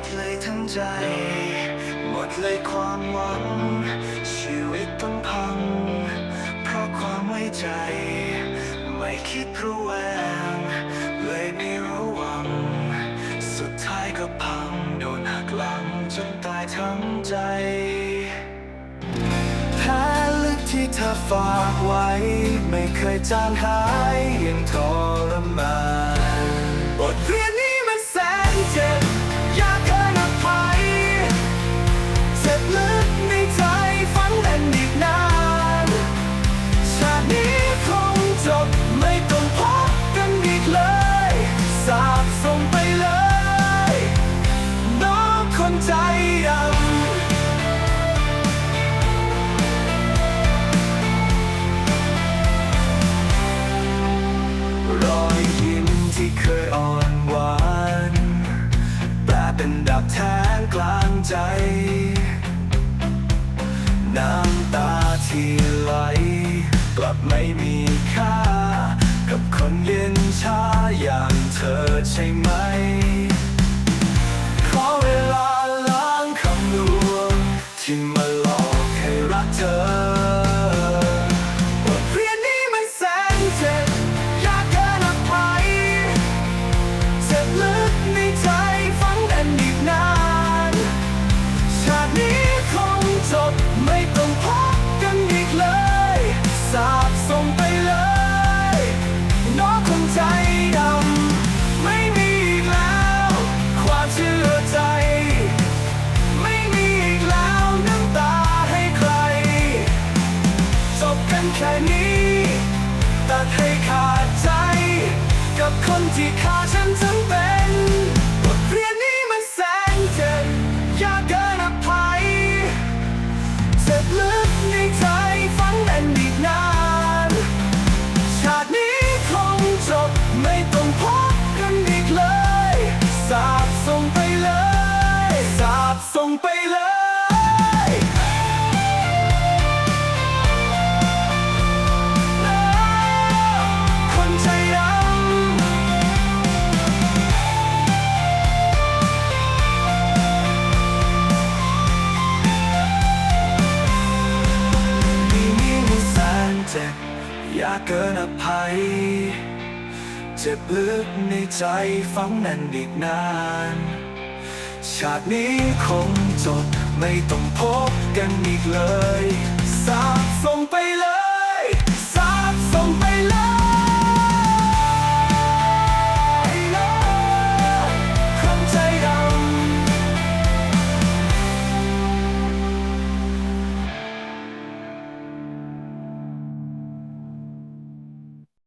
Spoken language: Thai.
ดเลยทั้งใจ หมดเลยความหวัง ชีวิตต้องพัง เพราะความไว้ใจ ไม่คิดระแวง เลยไม่ระวัง สุดท้ายก็พัง โดนหักหลังจนตายทั้งใจแพ้ลึกที่เธอฝากไว้ ไม่เคยจางหายยังทรมาน เป็นดับแทงกลางใจ น้ำตาที่ไหล กลับไม่มีค่า กับคนเย็นชาอย่างเธอใช่ไหม ขอเวลาล้างคำลวงที่มา บ ยากเกินอภัย เจ็บลึกในใจฝังแน่นอีกนาน ชาตินี้คงจบไม่ต้องพบกันอีกเลยสาบสงไปเลย